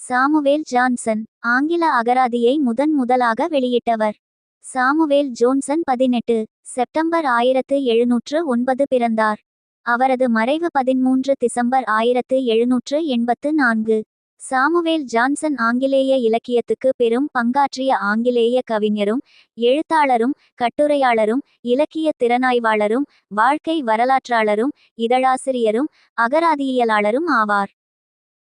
Samuel Johnson ஆங்கில அகராதியை முதன் முதலாக வெளியிட்டவர். சாமுவேல் ஜோன்சன் பதினெட்டு செப்டம்பர் ஆயிரத்து எழுநூற்று ஒன்பது பிறந்தார். அவரது மறைவு பதிமூன்று டிசம்பர் ஆயிரத்து எழுநூற்று எண்பத்து நான்கு. சாமுவேல் ஜான்சன் ஆங்கிலேய இலக்கியத்துக்கு பெரும் பங்காற்றிய ஆங்கிலேய கவிஞரும் எழுத்தாளரும் கட்டுரையாளரும் இலக்கிய திறனாய்வாளரும் வாழ்க்கை வரலாற்றாளரும் இதழாசிரியரும் அகராதியியலாளரும் ஆவார்.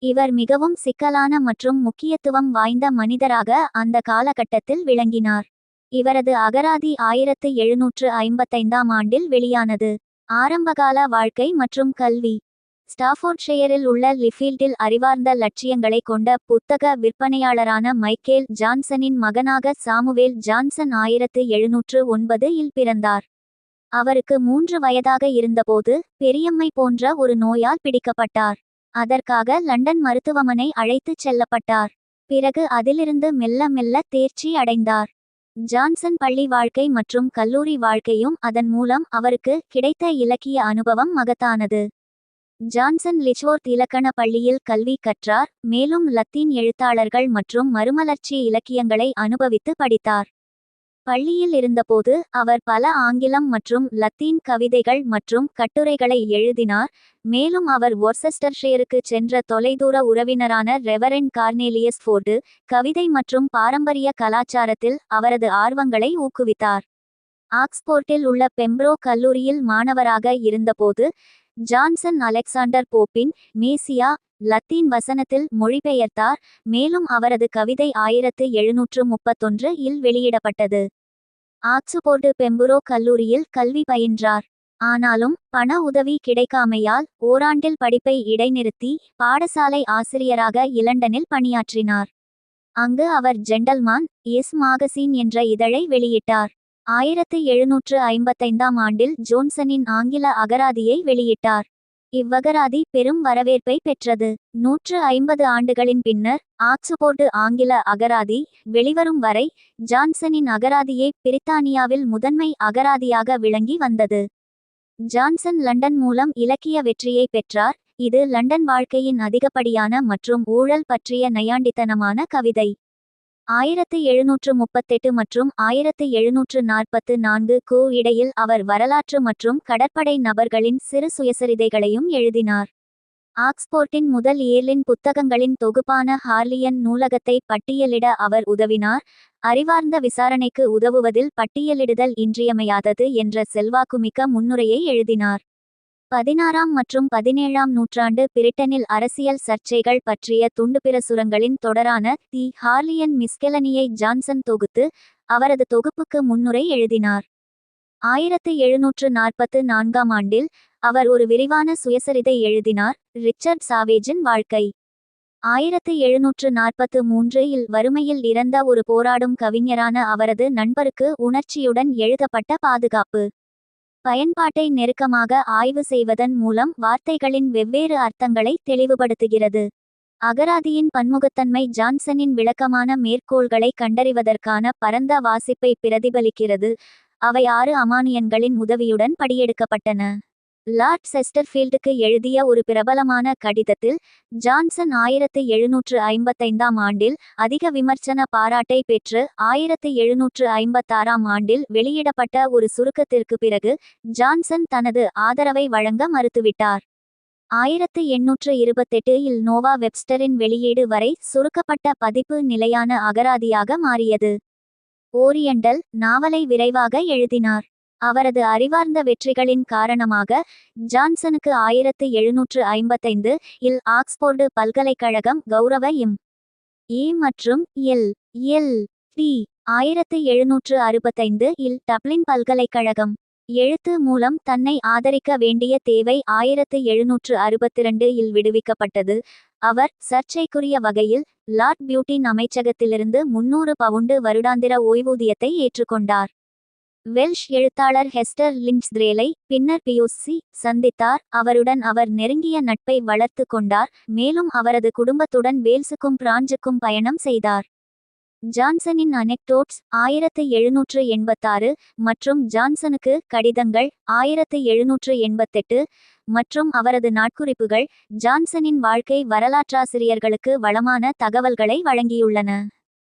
இவர் மிகவும் சிக்கலான மற்றும் முக்கியத்துவம் வாய்ந்த மனிதராக அந்த காலகட்டத்தில் விளங்கினார். இவரது அகராதி ஆயிரத்து எழுநூற்று ஐம்பத்தைந்தாம் ஆண்டில் வெளியானது. ஆரம்பகால வாழ்க்கை மற்றும் கல்வி. ஸ்டாஃபோர்ட்ஷெயரில் உள்ள லிஃபீல்டில் அறிவார்ந்த லட்சியங்களை கொண்ட புத்தக விற்பனையாளரான மைக்கேல் ஜான்சனின் மகனாக சாமுவேல் ஜான்சன் ஆயிரத்து எழுநூற்று ஒன்பது இல் பிறந்தார். அவருக்கு மூன்று வயதாக இருந்தபோது பெரியம்மை போன்ற ஒரு நோயால் பிடிக்கப்பட்டார். அதற்காக லண்டன் மருத்துவமனை அழைத்துச் செல்லப்பட்டார். பிறகு அதிலிருந்து மெல்ல மெல்ல தேர்ச்சி அடைந்தார். ஜான்சன் பள்ளி வாழ்க்கை மற்றும் கல்லூரி வாழ்க்கையும் அதன் மூலம் அவருக்கு கிடைத்த இலக்கிய அனுபவம் மகத்தானது. ஜான்சன் லிச்வோர்த் இலக்கண பள்ளியில் கல்வி கற்றார் மேலும் லத்தீன் எழுத்தாளர்கள் மற்றும் மறுமலர்ச்சி இலக்கியங்களை அனுபவித்து படித்தார். பள்ளியில் இருந்தபோது அவர் பல ஆங்கிலம் மற்றும் லத்தீன் கவிதைகள் மற்றும் கட்டுரைகளை எழுதினார். மேலும் அவர் ஒர்செஸ்டர்ஷேருக்கு சென்ற தொலைதூர உறவினரான ரெவரெண்ட் கார்னேலியஸ் ஃபோர்டு கவிதை மற்றும் பாரம்பரிய கலாச்சாரத்தில் அவரது ஆர்வங்களை ஊக்குவித்தார். ஆக்ஸ்போர்ட்டில் உள்ள பெம்ப்ரோ கல்லூரியில் மாணவராக இருந்தபோது ஜான்சன் அலெக்சாண்டர் போப்பின் மேசியா லத்தீன் வசனத்தில் மொழிபெயர்த்தார் மேலும் அவரது கவிதை ஆயிரத்து எழுநூற்று முப்பத்தொன்று இல் வெளியிடப்பட்டது. ஆக்சுபோர்டு பெம்புரோ கல்லூரியில் கல்வி பயின்றார். ஆனாலும் பண உதவி கிடைக்காமையால் ஓராண்டில் படிப்பை இடைநிறுத்தி பாடசாலை ஆசிரியராக இலண்டனில் பணியாற்றினார். அங்கு அவர் ஜெண்டல்மான் எஸ் மாகசின் என்ற இதழை வெளியிட்டார். ஆயிரத்து எழுநூற்று ஐம்பத்தைந்தாம் ஆண்டில் ஜோன்சனின் ஆங்கில அகராதியை வெளியிட்டார். இவ்வகராதி பெரும் வரவேற்பை பெற்றது. நூற்று ஐம்பது ஆண்டுகளின் பின்னர் ஆக்சுபோர்டு ஆங்கில அகராதி வெளிவரும் வரை ஜான்சனின் அகராதியே பிரித்தானியாவில் முதன்மை அகராதியாக விளங்கி வந்தது. ஜான்சன் லண்டன் மூலம் இலக்கிய வெற்றியை பெற்றார். இது லண்டன் வாழ்க்கையின் அதிகப்படியான மற்றும் ஊழல் பற்றிய நையாண்டித்தனமான கவிதை. ஆயிரத்து எழுநூற்று முப்பத்தெட்டு மற்றும் ஆயிரத்து எழுநூற்று நாற்பத்து நான்கு கு இடையில் அவர் வரலாற்று மற்றும் கடற்படை நபர்களின் சிறு சுயசரிதைகளையும் எழுதினார். ஆக்ஸ்போர்ட்டின் முதல் இயர்லின் புத்தகங்களின் தொகுப்பான ஹார்லியன் நூலகத்தை பட்டியலிட அவர் உதவினார். அறிவார்ந்த விசாரணைக்கு உதவுவதில் பட்டியலிடுதல் இன்றியமையாதது என்ற செல்வாக்குமிக்க முன்னுரையை எழுதினார். பதினாறாம் மற்றும் பதினேழாம் நூற்றாண்டு பிரிட்டனில் அரசியல் சர்ச்சைகள் பற்றிய துண்டுபிரசுரங்களின் தொடரான தி ஹார்லியன் மிஸ்கெலனியை ஜான்சன் தொகுத்து அவரது தொகுப்புக்கு முன்னுரை எழுதினார். ஆயிரத்து எழுநூற்று நாற்பத்து நான்காம் ஆண்டில் அவர் ஒரு விரிவான சுயசரிதை எழுதினார் ரிச்சர்ட் சாவேஜின் வாழ்க்கை. ஆயிரத்து எழுநூற்று நாற்பத்து மூன்று இல் வறுமையில் இறந்த ஒரு போராடும் கவிஞரான அவரது நண்பருக்கு உணர்ச்சியுடன் எழுதப்பட்ட பாதுகாப்பு. பயன்பாட்டை நெருக்கமாக ஆய்வு செய்வதன் மூலம் வார்த்தைகளின் வெவ்வேறு அர்த்தங்களை தெளிவுபடுத்துகிறது. அகராதியின் பன்முகத்தன்மை ஜான்சனின் விளக்கமான மேற்கோள்களை கண்டறிவதற்கான பரந்த வாசிப்பை பிரதிபலிக்கிறது. அவை ஆறு அமானியன்களின் உதவியுடன் படியெடுக்கப்பட்டன. லார்ட் செஸ்டர்ஃபீல்டுக்கு எழுதிய ஒரு பிரபலமான கடிதத்தில் ஜான்சன் ஆயிரத்து எழுநூற்று ஐம்பத்தைந்தாம் ஆண்டில் அதிக விமர்சன பாராட்டை பெற்று ஆயிரத்து எழுநூற்று ஐம்பத்தாறாம் ஆண்டில் வெளியிடப்பட்ட ஒரு சுருக்கத்திற்கு பிறகு ஜான்சன் தனது ஆதரவை வழங்க மறுத்துவிட்டார். ஆயிரத்து எண்ணூற்று இருபத்தெட்டு இல் நோவா வெப்ஸ்டரின் வெளியீடு வரை சுருக்கப்பட்ட பதிப்பு நிலையான அகராதியாக மாறியது. ஓரியண்டல் நாவலை விரைவாக எழுதினார். அவரது அறிவார்ந்த வெற்றிகளின் காரணமாக ஜான்சனுக்கு ஆயிரத்து எழுநூற்று ஐம்பத்தைந்து இல் ஆக்ஸ்போர்டு பல்கலைக்கழகம் கௌரவ இம் ஏ மற்றும் எல். எல். டி. ஆயிரத்து எழுநூற்று அறுபத்தைந்து இல் டப்ளின் பல்கலைக்கழகம். எழுத்து மூலம் தன்னை ஆதரிக்க வேண்டிய தேவை ஆயிரத்து எழுநூற்று அறுபத்திரண்டு இல் விடுவிக்கப்பட்டது. அவர் சர்ச்சைக்குரிய வகையில் லார்ட் பியூட்டின் அமைச்சகத்திலிருந்து முன்னூறு பவுண்டு வருடாந்திர ஓய்வூதியத்தை ஏற்றுக்கொண்டார். வெல்ஷ் எழுத்தாளர் ஹெஸ்டர் லின்ச்த்ரேலை பின்னர் பியூசி சந்தித்தார். அவருடன் அவர் நெருங்கிய நட்பை வளர்த்து கொண்டார். மேலும் அவரது குடும்பத்துடன் வேல்ஸுக்கும் பிரான்சுக்கும் பயணம் செய்தார். ஜான்சனின் அனெக்டோட்ஸ் ஆயிரத்து எழுநூற்று எண்பத்தாறு மற்றும் ஜான்சனுக்கு கடிதங்கள் ஆயிரத்து எழுநூற்று எண்பத்தெட்டு மற்றும் அவரது நாட்குறிப்புகள் ஜான்சனின் வாழ்க்கை வரலாற்றாசிரியர்களுக்கு வளமான தகவல்களை வழங்கியுள்ளன.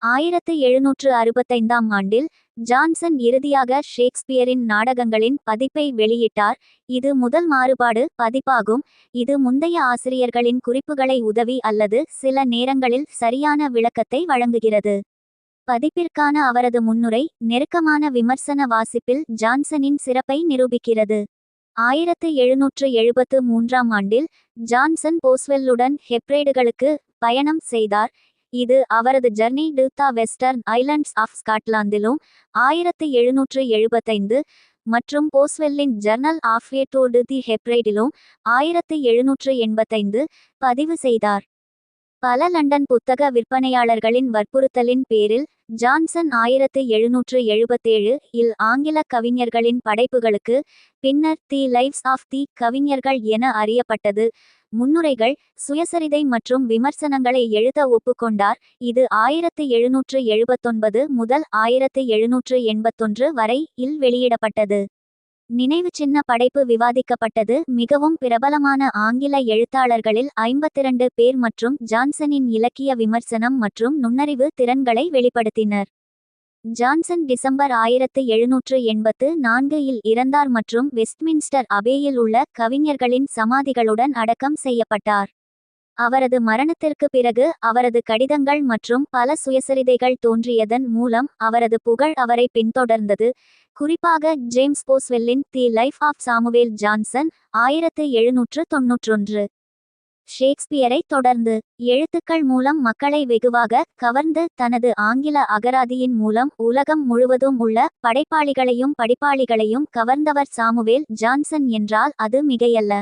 ஆயிரத்து எழுநூற்று அறுபத்தைந்தாம் ஆண்டில் ஜான்சன் இறுதியாக ஷேக்ஸ்பியரின் நாடகங்களின் பதிப்பை வெளியிட்டார். இது முதல் மாறுபாடு பதிப்பாகும். இது முந்தைய ஆசிரியர்களின் குறிப்புகளை உதவி அல்லது சில நேரங்களில் சரியான விளக்கத்தை வழங்குகிறது. பதிப்பிற்கான அவரது முன்னுரை நெருக்கமான விமர்சன வாசிப்பில் ஜான்சனின் சிறப்பை நிரூபிக்கிறது. ஆயிரத்து எழுநூற்று எழுபத்து மூன்றாம் ஆண்டில் ஜான்சன் போஸ்வெல்லுடன் ஹெப்ரேடுகளுக்கு பயணம் செய்தார். இது அவரது journey to the Western Islands of ஸ்காட்லாந்திலும் ஆயிரத்து எழுநூற்று எழுபத்தைந்து மற்றும் போஸ்வெல்லின் journal of a to the ஹெப்ரைடிலும் ஆயிரத்து எழுநூற்று எண்பத்தைந்து பதிவு செய்தார். பல லண்டன் புத்தக விற்பனையாளர்களின் வற்புறுத்தலின் பேரில் ஜான்சன் ஆயிரத்து எழுநூற்று எழுபத்தேழு இல் ஆங்கில கவிஞர்களின் படைப்புகளுக்கு பின்னர் தி லைவ்ஸ் ஆஃப் தி கவிஞர்கள் என அறியப்பட்டது. முன்னுரைகள் சுயசரிதை மற்றும் விமர்சனங்களை எழுத ஒப்புக்கொண்டார். இது ஆயிரத்து எழுநூற்று எழுபத்தொன்பது முதல் ஆயிரத்து எழுநூற்று எண்பத்தொன்று வரை இல் வெளியிடப்பட்டது. நினைவு சின்ன படைப்பு விவாதிக்கப்பட்டது. மிகவும் பிரபலமான ஆங்கில எழுத்தாளர்களில் ஐம்பத்திரண்டு பேர் மற்றும் ஜான்சனின் இலக்கிய விமர்சனம் மற்றும் நுண்ணறிவு திறன்களை வெளிப்படுத்தினர். ஜான்சன் டிசம்பர் ஆயிரத்து எழுநூற்று எண்பத்து நான்கு இல் இறந்தார் மற்றும் வெஸ்ட்மின்ஸ்டர் அபேயில் உள்ள கவிஞர்களின் சமாதிகளுடன் அடக்கம் செய்யப்பட்டார். அவரது மரணத்திற்கு பிறகு அவரது கடிதங்கள் மற்றும் பல சுயசரிதைகள் தோன்றியதன் மூலம் அவரது புகழ் அவரை பின்தொடர்ந்தது. குறிப்பாக James போஸ்வெல்லின் the life of Samuel Johnson ஆயிரத்து எழுநூற்று தொன்னூற்றொன்று. ஷேக்ஸ்பியரை தொடர்ந்து எழுத்துக்கள் மூலம் மக்களை வெகுவாக கவர்ந்து தனது ஆங்கில அகராதியின் மூலம் உலகம் முழுவதும் உள்ள படைப்பாளிகளையும் படிப்பாளிகளையும் கவர்ந்தவர் சாமுவேல் ஜான்சன் என்றால் அது மிகையல்ல.